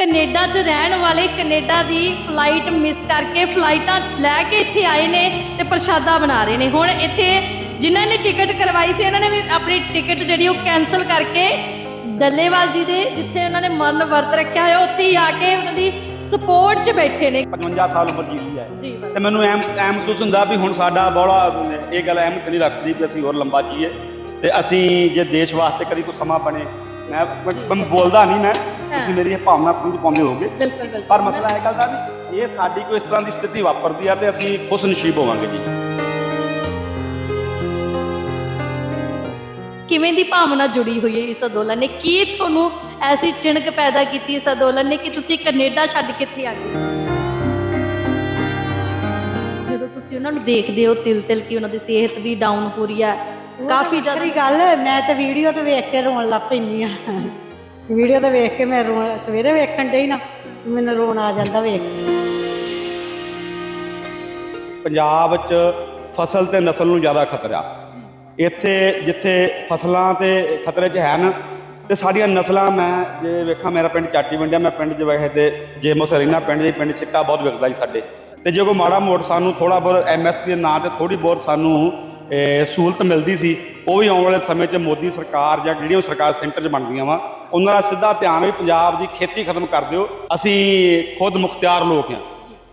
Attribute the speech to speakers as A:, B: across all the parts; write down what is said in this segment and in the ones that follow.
A: Canada 'ਚ ਰਹਿਣ ਵਾਲੇ ਕੈਨੇਡਾ ਦੀ ਫਲਾਈਟ ਮਿਸ ਕਰਕੇ ਫਲਾਈਟਾਂ ਲੈ ਕੇ ਇੱਥੇ ਆਏ ਨੇ ਤੇ ਪ੍ਰਸ਼ਾਦਾ ਬਣਾ ਰਹੇ ਨੇ। ਹੁਣ ਇੱਥੇ ਜਿਨ੍ਹਾਂ ਨੇ ਟਿਕਟ ਕਰਵਾਈ ਸੀ ਇਹਨਾਂ ਨੇ ਵੀ ਆਪਣੀ ਟਿਕਟ ਜਿਹੜੀ ਉਹ ਕੈਨਸਲ ਕਰਕੇ ਡੱਲੇਵਾਲ ਜੀ ਦੇ ਜਿੱਥੇ ਉਹਨਾਂ ਨੇ ਮਰਨ ਵਰਤ ਰੱਖਿਆ ਹੋਇਆ ਉੱਥੇ ਹੀ ਆ ਕੇ ਉਹਨਾਂ ਦੀ ਸਪੋਰਟ 'ਚ ਬੈਠੇ ਨੇ।
B: 55 ਸਾਲ ਉਮਰ ਜੀ ਲਈ ਹੈ। ਤੇ ਮੈਨੂੰ ਐਮ ਐਮ ਮਹਿਸੂਸ ਹੁੰਦਾ ਵੀ ਹੁਣ ਸਾਡਾ ਬੋਲਾ ਇਹ ਗੱਲ ਅਹਿਮਤ ਨਹੀਂ ਰੱਖਦੀ ਵੀ ਅਸੀਂ ਹੋਰ ਲੰਬਾ ਜੀਏ। ਤੇ ਅਸੀਂ ਜੇ ਦੇਸ਼ ਵਾਸਤੇ ਕਦੀ ਕੋਈ ਸਮਾਂ ਬਣੇ ਮੈਂ ਬੋਲਦਾ ਨਹੀਂ ਮੈਂ। ਤੁਸੀਂ ਮੇਰੀ ਇਹ ਭਾਵਨਾ ਸਮਝ ਪਾਉਂਦੇ ਹੋਗੇ
A: ਬਿਲਕੁਲ ਬਿਲਕੁਲ।
B: ਪਰ ਮਸਲਾ ਇਹ ਗੱਲ ਦਾ ਵੀ ਇਹ ਸਾਡੀ ਕੋਈ ਇਸ ਤਰ੍ਹਾਂ ਦੀ ਸਥਿਤੀ ਵਾਪਰਦੀ ਆ ਤੇ ਅਸੀਂ ਖੁਸ਼ ਨਸੀਬ ਹੋਵਾਂਗੇ ਜੀ।
A: ਕਿਵੇਂ ਦੀ ਭਾਵਨਾ ਜੁੜੀ ਹੋਈ ਹੈ ਇਸ ਅੰਦੋਲਨ ਨੇ? ਕੀ ਤੁਹਾਨੂੰ ਐਸੀ ਚਿਣਕ ਪੈਦਾ ਕੀਤੀ ਇਸ ਅੰਦੋਲਨ ਨੇ ਕਿ ਤੁਸੀਂ ਕੈਨੇਡਾ ਛੱਡ ਕੇ ਇੱਥੇ ਆ ਗਏ? ਜਦੋਂ ਤੁਸੀਂ ਉਹਨਾਂ ਨੂੰ ਦੇਖਦੇ ਹੋ ਤਿਲ ਤਿਲ ਕਿ ਉਹਨਾਂ ਦੀ ਸਿਹਤ ਵੀ ਡਾਊਨ ਹੋ ਰਹੀ ਹੈ ਕਾਫੀ ਜ਼ਿਆਦਾ
C: ਗੱਲ ਮੈਂ ਤਾਂ ਵੀਡੀਓ ਤੇ ਵੇਖ ਕੇ ਰੋਣ ਲੱਗ ਪੈਂਦੀ ਆ ਵੀਡੀਓ ਤੇ ਵੇਖ ਕੇ ਮੈਂ ਰੋਣ ਸਵੇਰੇ ਵੇਖਣ ਡਈ ਨਾ, ਮੈਨੂੰ ਰੋਣ ਆ ਜਾਂਦਾ ਵੇਖ
B: ਪੰਜਾਬ 'ਚ ਫਸਲ ਤੇ ਨਸਲ ਨੂੰ ਜ਼ਿਆਦਾ ਖਤਰਾ। ਇੱਥੇ ਜਿੱਥੇ ਫਸਲਾਂ ਤੇ ਖਤਰੇ 'ਚ ਹਨ ਤੇ ਸਾਡੀਆਂ ਨਸਲਾਂ ਮੈਂ ਜੇ ਵੇਖਾਂ ਮੇਰਾ ਪਿੰਡ ਚਾਟੀ ਵੰਡਿਆ, ਮੈਂ ਪਿੰਡ 'ਚ ਵੈਸੇ ਤੇ ਜੇ ਮੈਂ ਰਹਿਣਾ ਪਿੰਡ ਦੇ ਪਿੰਡ ਚਿੱਟਾ ਬਹੁਤ ਵਿਕਦਾ ਜੀ ਸਾਡੇ। ਤੇ ਜੇ ਕੋਈ ਮਾੜਾ ਮੋੜ ਸਾਨੂੰ ਥੋੜਾ ਬਹੁਤ ਐਮਐਸਪੀ ਦੇ ਨਾਂ ਤੇ ਥੋੜੀ ਬਹੁਤ ਸਾਨੂੰ ਸਹੂਲਤ ਮਿਲਦੀ ਸੀ, ਉਹ ਵੀ ਆਉਣ ਵਾਲੇ ਸਮੇਂ 'ਚ ਮੋਦੀ ਸਰਕਾਰ ਜਾਂ ਜਿਹੜੀਆਂ ਸਰਕਾਰ ਸੈਂਟਰ 'ਚ ਬਣਦੀਆਂ ਵਾ, ਉਹਨਾਂ ਦਾ ਸਿੱਧਾ ਧਿਆਨ ਵੀ ਪੰਜਾਬ ਦੀ ਖੇਤੀ ਖਤਮ ਕਰ ਦਿਓ। ਅਸੀਂ ਖੁਦ ਮੁਖਤਿਆਰ ਲੋਕ ਹਾਂ,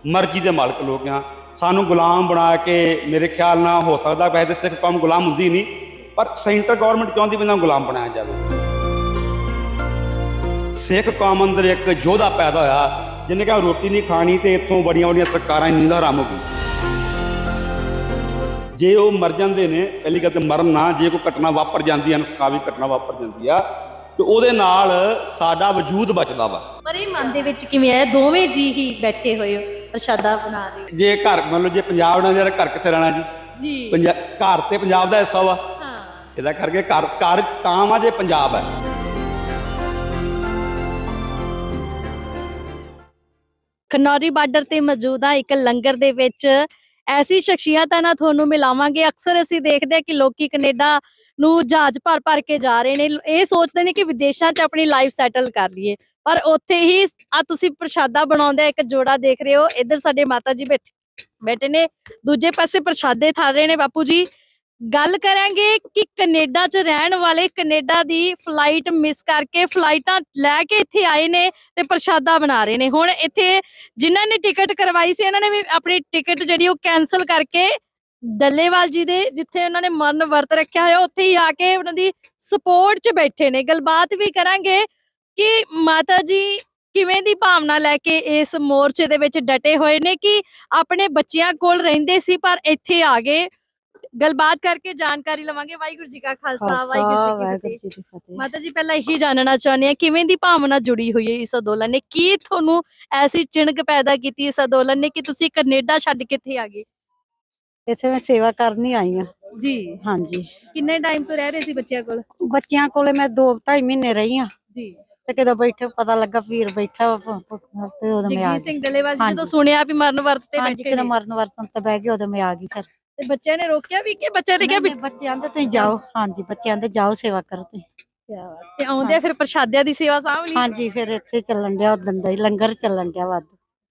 B: ਮਰਜ਼ੀ ਦੇ ਮਾਲਕ ਲੋਕ ਹਾਂ। ਸਾਨੂੰ ਗੁਲਾਮ ਬਣਾ ਕੇ ਮੇਰੇ ਖਿਆਲ ਨਾਲ ਹੋ ਸਕਦਾ, ਵੈਸੇ ਤਾਂ ਸਿੱਖ ਕੌਮ ਗੁਲਾਮ ਹੁੰਦੀ ਨਹੀਂ, ਪਰ ਸੈਂਟਰ ਗਵਰਨਮੈਂਟ ਚਾਹੁੰਦੀ ਵੀ ਇਹਨਾਂ ਨੂੰ ਗੁਲਾਮ ਬਣਾਇਆ ਜਾਵੇ? ਸਿੱਖ ਕੌਮ ਅੰਦਰ ਇੱਕ ਯੋਧਾ ਪੈਦਾ ਹੋਇਆ, ਜਿਹਨੇ ਕਿਹਾ ਰੋਟੀ ਨਹੀਂ ਖਾਣੀ ਤੇ ਇੱਥੋਂ ਬੜੀਆਂ ਬੜੀਆਂ ਸਰਕਾਰਾਂ ਨੀਂਦ ਹਰਾਮ ਹੋ ਗਈ ਜੇ ਉਹ ਮਰ ਜਾਂਦੇ ਨੇ ਪਹਿਲੀ ਗੱਲ ਤੇ ਮਰਨ ਨਾ ਜੇ ਕੋਈ ਘਟਨਾ ਵਾਪਰ ਜਾਂਦੀ ਹੈ ਅਨਸਕਾਵੀ ਘਟਨਾ ਵਾਪਰ ਜਾਂਦੀ ਆ ਤੇ ਉਹਦੇ ਨਾਲ ਸਾਡਾ ਵਜੂਦ ਬਚਦਾ ਵਾ।
A: ਪਰ ਇਹ ਮਨ ਦੇ ਵਿੱਚ ਕਿਵੇਂ ਆਇਆ? ਦੋਵੇਂ ਜੀ ਹੀ ਬੈਠੇ ਹੋਏ ਹੋ ਪ੍ਰਸ਼ਾਦਾ ਬਣਾ ਰਹੇ
B: ਜੇ ਘਰ ਮੰਨ ਲਓ ਜੇ ਪੰਜਾਬ ਨਾਲ ਜਿਹੜਾ ਘਰ ਕਿੱਥੇ ਰਹਿਣਾ ਜੀ?
A: ਜੀ।
B: ਘਰ ਤੇ ਪੰਜਾਬ ਦਾ ਹਿੱਸਾ ਵਾ।
A: ਹਾਂ।
B: ਇਹਦਾ ਕਰਕੇ ਘਰ ਘਰ ਤਾਂ ਵਾ ਜੇ ਪੰਜਾਬ ਹੈ।
A: ਖਨੌਰੀ ਬਾਰਡਰ ਤੇ ਮੌਜੂਦ ਆ ਇੱਕ ਲੰਗਰ ਦੇ ਵਿੱਚ ਐਸੀ ਸ਼ਖਸੀਅਤਾਂ ਨਾਲ ਤੁਹਾਨੂੰ ਮਿਲਾਵਾਂਗੇ। ਅਕਸਰ ਅਸੀਂ ਦੇਖਦੇ ਹਾਂ ਕਿ ਲੋਕੀ ਕੈਨੇਡਾ ਨੂੰ ਜਹਾਜ਼ ਭਰ ਭਰ ਕੇ ਜਾ ਰਹੇ ਨੇ। ਇਹ ਸੋਚਦੇ ਨੇ ਕਿ ਵਿਦੇਸ਼ਾਂ 'ਚ ਆਪਣੀ ਲਾਈਫ ਸੈਟਲ ਕਰ ਲਈਏ। ਪਰ ਉੱਥੇ ਹੀ ਆ ਤੁਸੀਂ ਪ੍ਰਸ਼ਾਦਾ ਬਣਾਉਂਦੇ ਇੱਕ ਜੋੜਾ ਦੇਖ ਰਹੇ ਹੋ। ਇੱਧਰ ਸਾਡੇ ਮਾਤਾ ਜੀ ਬੈਠੇ ਬੈਠੇ ਨੇ। ਦੂਜੇ ਪਾਸੇ ਪ੍ਰਸ਼ਾਦੇ ਥਾ ਰਹੇ ਨੇ ਬਾਪੂ ਜੀ। ਗੱਲ ਕਰਾਂਗੇ ਕਿ ਕੈਨੇਡਾ 'ਚ ਰਹਿਣ ਵਾਲੇ ਕੈਨੇਡਾ ਦੀ ਫਲਾਈਟ ਮਿਸ ਕਰਕੇ ਫਲਾਈਟਾਂ ਲੈ ਕੇ ਇੱਥੇ ਆਏ ਨੇ ਤੇ ਪ੍ਰਸ਼ਾਦਾ ਬਣਾ ਰਹੇ ਨੇ। ਹੁਣ ਇੱਥੇ ਜਿਨ੍ਹਾਂ ਨੇ ਟਿਕਟ ਕਰਵਾਈ ਸੀ, ਇਹਨਾਂ ਨੇ ਵੀ ਆਪਣੀ ਟਿਕਟ ਜਿਹੜੀ ਉਹ ਕੈਨਸਲ ਕਰਕੇ ਡੱਲੇਵਾਲ ਜੀ ਦੇ, ਜਿੱਥੇ ਉਹਨਾਂ ਨੇ ਮਰਨ ਵਰਤ ਰੱਖਿਆ ਹੋਇਆ, ਉੱਥੇ ਹੀ ਆ ਕੇ ਉਹਨਾਂ ਦੀ ਸਪੋਰਟ 'ਚ ਬੈਠੇ ਨੇ। ਗੱਲਬਾਤ ਵੀ ਕਰਾਂਗੇ ਕਿ ਮਾਤਾ ਜੀ ਕਿਵੇਂ ਦੀ ਭਾਵਨਾ ਲੈ ਕੇ ਇਸ ਮੋਰਚੇ ਦੇ ਵਿੱਚ ਡਟੇ ਹੋਏ ਨੇ ਕਿ ਆਪਣੇ ਬੱਚਿਆਂ ਕੋਲ ਰਹਿੰਦੇ ਸੀ, ਪਰ ਇੱਥੇ ਆ ਗਏ। ਗੱਲਬਾਤ ਕਰਕੇ ਜਾਣਕਾਰੀ ਲਵਾਂਗੇ। ਵਾਹਿਗੁਰੂ ਜੀ ਕਾ ਖਾਲਸਾ ਵਾਹਿਗੁਰੂ ਜੀ ਕੀ ਫਤਿਹ। ਮਾਤਾ ਜੀ ਪਹਿਲਾਂ ਇਹੀ ਜਾਣਨਾ ਚਾਹੁੰਦੇ ਆ ਕਿਵੇਂ ਦੀ ਭਾਵਨਾ ਜੁੜੀ ਹੋਈ ਹੈ ਇਸ ਅੰਦੋਲਨ ਨੇ? ਕੀ ਤੁਹਾਨੂੰ ਐਸੀ ਚਿਣਕ ਪੈਦਾ ਕੀਤੀ ਇਸ ਅੰਦੋਲਨ ਨੇ ਕਿ ਤੁਸੀਂ ਕੈਨੇਡਾ ਛੱਡ ਕੇ ਇੱਥੇ ਆ ਗਏ?
C: ਇੱਥੇ ਮੈਂ ਸੇਵਾ ਕਰਨੀ ਆਈ ਆ
A: ਜੀ।
C: ਹਾਂਜੀ।
A: ਕਿੰਨੇ ਟਾਈਮ ਤੋਂ ਰਹਿ ਰਹੇ ਸੀ ਬੱਚਿਆਂ ਕੋਲ?
C: ਬੱਚਿਆਂ ਕੋਲੇ ਮੈਂ 2 2.5 ਮਹੀਨੇ ਰਹੀ ਆ
A: ਜੀ।
C: ਤੇ ਕਿਦੋਂ ਬੈਠੇ ਪਤਾ ਲੱਗਾ ਵੀਰ ਬੈਠਾ ਤੇ ਉਦੋਂ ਮੈਂ ਆ ਗਈ।
A: ਸਿੰਘ ਡੱਲੇਵਾਲ ਜੀ ਜਦੋਂ
C: ਹਾਂਜੀ।
A: ਸੁਣਿਆ ਵੀ ਮਰਨ ਵਰਤ ਤੇ
C: ਹਾਂਜੀ
A: ਬੈਠੇ
C: ਕਿਦੋਂ
A: ਨੇ।
C: ਮਰਨ ਵਰਤਨ ਤੇ ਬਹਿ ਗਏ ਉਦੋਂ ਮੈਂ ਆ ਗਈ ਫਿਰ
A: ਤੇ ਬੱਚਿਆਂ ਨੇ ਰੋਕਿਆ ਵੀ ਕਿ ਬੱਚਿਆਂ ਨੇ ਕਿਹਾ ਵੀ
C: ਬੱਚਿਆਂ ਦੇ ਤੁਸੀਂ ਜਾਓ। ਹਾਂਜੀ ਬੱਚਿਆਂ ਦੇ ਜਾਓ ਸੇਵਾ ਕਰੋ ਤੁਸੀਂ।
A: ਤੇ ਆਉਂਦੇ ਆ ਫਿਰ ਪ੍ਰਸ਼ਾਦਿਆਂ ਦੀ ਸੇਵਾ ਸਾਂਭ ਲਈ?
C: ਹਾਂਜੀ ਫਿਰ ਇੱਥੇ ਚੱਲਣ ਡਿਆ ਉਦੋਂ ਦਾ ਹੀ ਲੰਗਰ ਚੱਲਣ ਡਿਆ ਵੱਧ।